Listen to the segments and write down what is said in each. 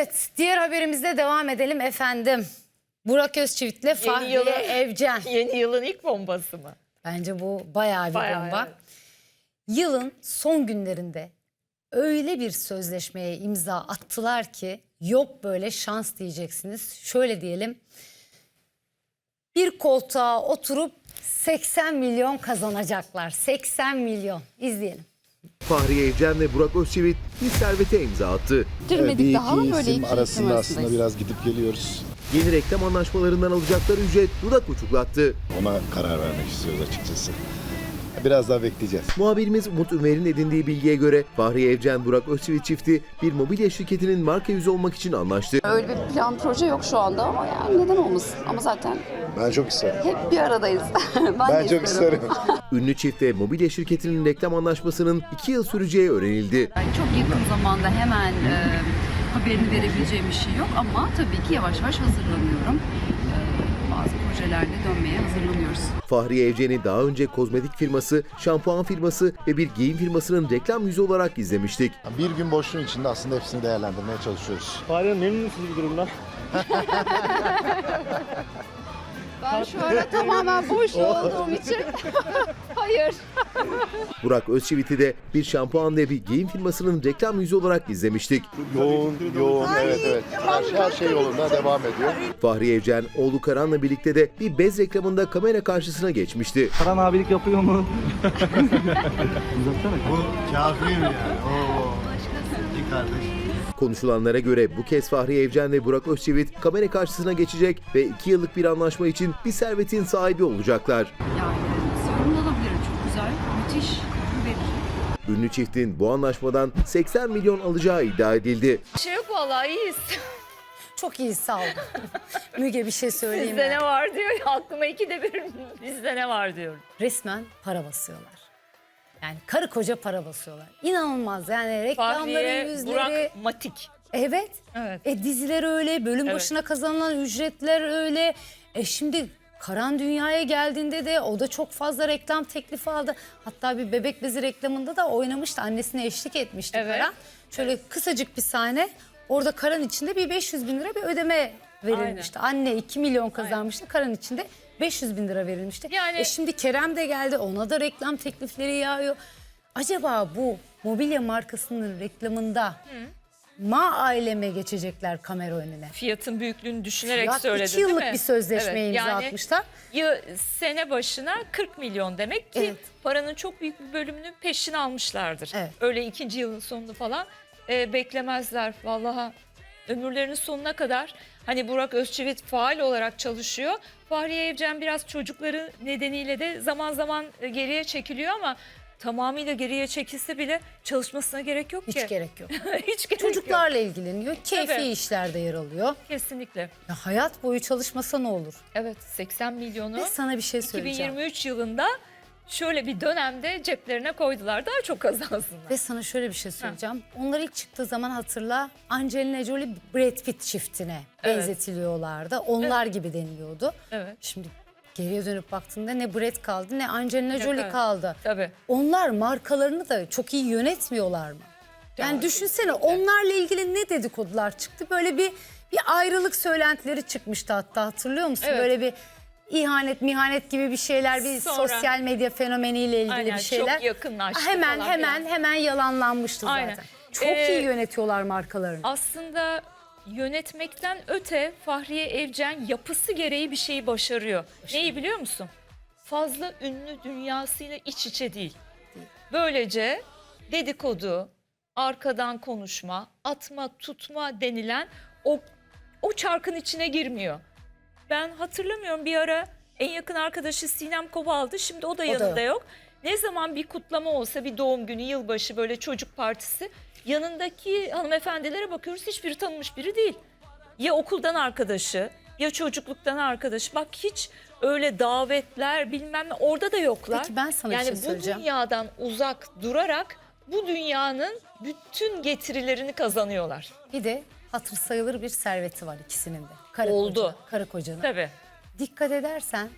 Evet, diğer haberimizde devam edelim efendim. Burak Özçivit'le Fahriye yılı- Evcen. Yeni yılın ilk bombası mı? Bence bu bayağı bir Bayağı, bomba. evet. Yılın son günlerinde öyle bir sözleşmeye imza attılar ki yok böyle şans diyeceksiniz. Şöyle diyelim. Bir koltuğa oturup 80 milyon kazanacaklar. 80 milyon. İzleyelim. Fahriye Evcen ve Burak Özçivit bir servete imza attı. Bitirmedik bir daha iki böyle isim iki arasında isim aslında biraz gidip geliyoruz. Yeni reklam anlaşmalarından alacakları ücret dudak uçuklattı. Ona karar vermek istiyoruz açıkçası. Biraz daha bekleyeceğiz. Muhabirimiz Umut Ümer'in edindiği bilgiye göre Fahriye Evcen Burak Özçivit çifti bir mobilya şirketinin marka yüzü olmak için anlaştı. Öyle bir plan proje yok şu anda ama yani neden olmasın? Ama zaten Ben çok isterim. hep bir aradayız. ben, Ben çok isterim. Ünlü çifte mobilya şirketinin reklam anlaşmasının 2 yıl süreceği öğrenildi. Yani çok yakın zamanda hemen e, haberini verebileceğim bir şey yok ama tabii ki yavaş yavaş hazırlanıyorum. E, bazı projelerde dönmeye hazırlanıyoruz. Fahriye Evcen'i daha önce kozmetik firması, şampuan firması ve bir giyim firmasının reklam yüzü olarak izlemiştik. Bir gün boşluğun içinde aslında hepsini değerlendirmeye çalışıyoruz. Fahriye Hanım memnun musunuz bu durumdan? Ben şu ara tamamen boş olduğum için hayır. Burak Özçivit'i de bir şampuan ve bir giyim firmasının reklam yüzü olarak izlemiştik. Yoğun, yoğun, evet evet. Her, her şey yolunda devam ediyor. Fahriye Evcen, oğlu Karan'la birlikte de bir bez reklamında kamera karşısına geçmişti. Karan abilik yapıyor mu? Bu kafir yani. Oo. İki kardeş. Konuşulanlara göre bu kez Fahriye Evcen ve Burak Özçivit kamera karşısına geçecek ve 2 yıllık bir anlaşma için bir servetin sahibi olacaklar. Yani sorumlanabilirim. Çok güzel, müthiş, gurur verici. Ünlü çiftin bu anlaşmadan 80 milyon alacağı iddia edildi. Bir şey yok vallahi iyiyiz. Çok iyi sağ olun. Müge bir şey söyleyeyim Bizde mi? ne var diyor ya aklıma ikide bir bizde ne var diyorum. Resmen para basıyorlar. Yani karı koca para basıyorlar. İnanılmaz yani reklamların Fahriye, yüzleri. Burak, Matik. Evet. Evet. E diziler öyle, bölüm Evet. başına kazanılan ücretler öyle. E şimdi Karan Dünya'ya geldiğinde de o da çok fazla reklam teklifi aldı. Hatta bir bebek bezi reklamında da oynamıştı. Annesine eşlik etmişti Evet. Karan. Şöyle kısacık bir sahne. Orada Karan içinde bir 500 bin lira bir ödeme verilmişti. Anne 2 milyon kazanmıştı. Karan içinde 500 bin lira verilmişti. Yani- E şimdi Kerem de geldi. Ona da reklam teklifleri yağıyor. Acaba bu mobilya markasının reklamında Ma aileme geçecekler kamera önüne. Fiyatın büyüklüğünü düşünerek Fiyat söyledi iki değil yıllık mi? bir sözleşmeye imza yani atmışlar. yı- sene başına 40 milyon demek ki Evet. paranın çok büyük bir bölümünü peşin almışlardır. Evet. Öyle ikinci yılın sonunu falan e, beklemezler. Vallahi ömürlerinin sonuna kadar hani Burak Özçivit faal olarak çalışıyor. Fahriye Evcen biraz çocukları nedeniyle de zaman zaman e, geriye çekiliyor ama tamamıyla geriye çekilse bile çalışmasına gerek yok Hiç ki. gerek yok. Hiç gerek yok. Çocuklarla ilgileniyor. Keyfi Tabii. işlerde yer alıyor. Kesinlikle. Ya hayat boyu çalışmasa ne olur? Evet 80 milyonu. Ve sana bir şey söyleyeceğim. 2023 yılında şöyle bir dönemde ceplerine koydular daha çok kazansınlar. Ve sana şöyle bir şey söyleyeceğim. Onlar ilk çıktığı zaman hatırla Angelina Jolie Brad Pitt çiftine Evet. benzetiliyorlardı. Onlar gibi deniliyordu. Evet. Şimdi geriye dönüp baktığında ne Brad kaldı ne Angelina Jolie evet. kaldı. Tabii. Onlar markalarını da çok iyi yönetmiyorlar mı? Yani Ya, düşünsene onlarla ilgili ne dedikodular çıktı? Böyle bir bir ayrılık söylentileri çıkmıştı hatta hatırlıyor musun? Evet. Böyle bir ihanet mihanet gibi bir şeyler bir Sonra- sosyal medya fenomeniyle ilgili Aynen, bir şeyler. çok yakınlaştı Hemen falan hemen hemen yalanlanmıştı Aynen. zaten. Çok Ee, iyi yönetiyorlar markalarını. Aslında yönetmekten öte Fahriye Evcen yapısı gereği bir şeyi başarıyor. Neyi biliyor musun? Fazla ünlü dünyasıyla iç içe değil. Böylece dedikodu, arkadan konuşma, atma tutma denilen o o çarkın içine girmiyor. Ben hatırlamıyorum bir ara en yakın arkadaşı Sinem Kobal'dı. Şimdi o da yanında yok. yok. Ne zaman bir kutlama olsa bir doğum günü, yılbaşı böyle çocuk partisi yanındaki hanımefendilere bakıyoruz hiçbiri tanınmış biri değil. Ya okuldan arkadaşı ya çocukluktan arkadaşı. Bak hiç öyle davetler bilmem ne orada da yoklar. Peki ben sana bir yani şey bu söyleyeceğim. dünyadan uzak durarak bu dünyanın bütün getirilerini kazanıyorlar. Bir de hatır sayılır bir serveti var ikisinin de. Karı Oldu. Koca, karı kocanın. Tabii. Dikkat edersen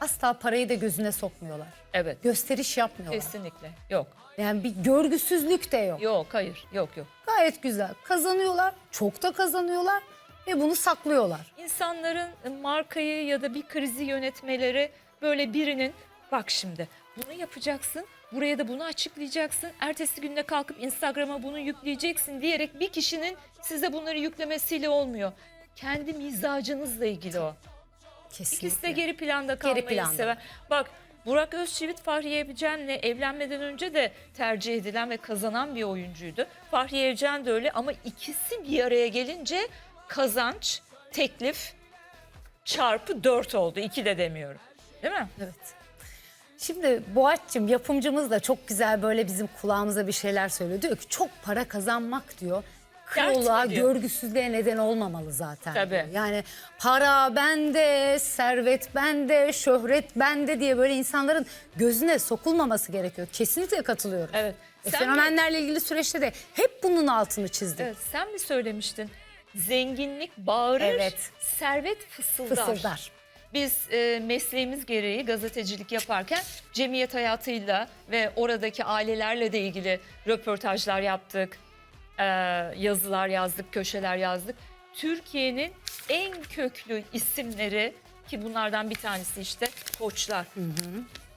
asla parayı da gözüne sokmuyorlar. Evet. Gösteriş yapmıyorlar. Kesinlikle. Yok. Yani bir görgüsüzlük de yok. Yok hayır. Yok yok. Gayet güzel. Kazanıyorlar, çok da kazanıyorlar ve bunu saklıyorlar. İnsanların markayı ya da bir krizi yönetmeleri böyle birinin bak şimdi bunu yapacaksın, buraya da bunu açıklayacaksın, ertesi günde kalkıp Instagram'a bunu yükleyeceksin diyerek bir kişinin size bunları yüklemesiyle olmuyor. Kendi mizacınızla ilgili o. Kesinlikle. İkisi de geri planda kalmayı planda. sever. Bak Burak Özçivit Fahriye Evcen'le evlenmeden önce de tercih edilen ve kazanan bir oyuncuydu. Fahriye Evcen de öyle ama ikisi bir araya gelince kazanç, teklif çarpı 4 oldu. 2 de demiyorum. Değil mi? Evet. Şimdi Boğaç'cığım yapımcımız da çok güzel böyle bizim kulağımıza bir şeyler söylüyor. Diyor ki çok para kazanmak diyor. Diyor? görgüsüzlüğe neden olmamalı zaten. Tabii. diyor. Yani para bende, servet bende, şöhret bende diye böyle insanların gözüne sokulmaması gerekiyor. Kesinlikle katılıyorum. Evet. E, Sen mi- fenomenlerle ilgili süreçte de hep bunun altını çizdik. Evet, sen mi söylemiştin? Zenginlik bağırır, Evet. servet fısıldar. Fısıldar. Biz e, mesleğimiz gereği gazetecilik yaparken cemiyet hayatıyla ve oradaki ailelerle de ilgili röportajlar yaptık. e, yazılar yazdık, köşeler yazdık. Türkiye'nin en köklü isimleri ki bunlardan bir tanesi işte koçlar.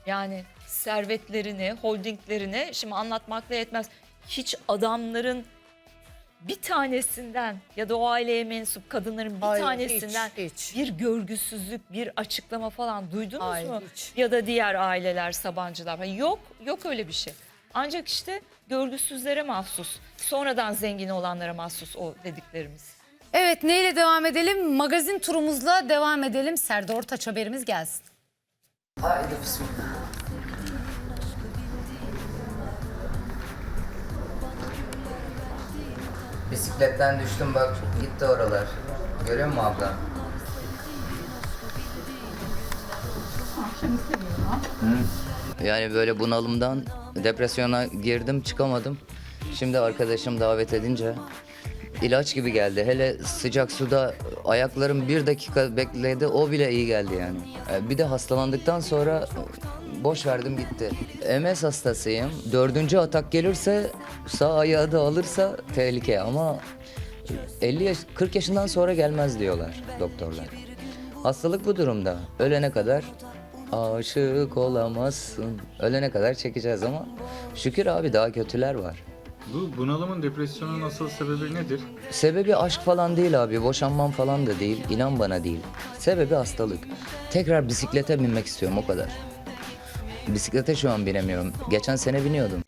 Yani servetlerini, holdinglerini şimdi anlatmakla yetmez. Hiç adamların bir tanesinden ya da o aileye mensup kadınların bir Hayır, tanesinden hiç, hiç. bir görgüsüzlük, bir açıklama falan duydunuz Hayır, mu? hiç. Ya da diğer aileler, Sabancılar falan. Yok, yok öyle bir şey. Ancak işte görgüsüzlere mahsus, sonradan zengin olanlara mahsus o dediklerimiz. Evet neyle devam edelim? Magazin turumuzla devam edelim. Serdar Ortaç haberimiz gelsin. Haydi bismillah. Bisikletten düştüm bak gitti oralar. Görüyor musun abla? Yani böyle bunalımdan depresyona girdim çıkamadım. Şimdi arkadaşım davet edince ilaç gibi geldi. Hele sıcak suda ayaklarım bir dakika bekledi o bile iyi geldi yani. Ee, Bir de hastalandıktan sonra boş verdim gitti. MS hastasıyım. Dördüncü atak gelirse sağ ayağı da alırsa tehlike ama 50 yaş 40 yaşından sonra gelmez diyorlar doktorlar. Hastalık bu durumda. Ölene kadar aşık olamazsın. Ölene kadar çekeceğiz ama şükür abi daha kötüler var. Bu bunalımın depresyonun asıl sebebi nedir? Sebebi aşk falan değil abi. Boşanmam falan da değil. İnan bana değil. Sebebi hastalık. Tekrar bisiklete binmek istiyorum o kadar. Bisiklete şu an binemiyorum. Geçen sene biniyordum.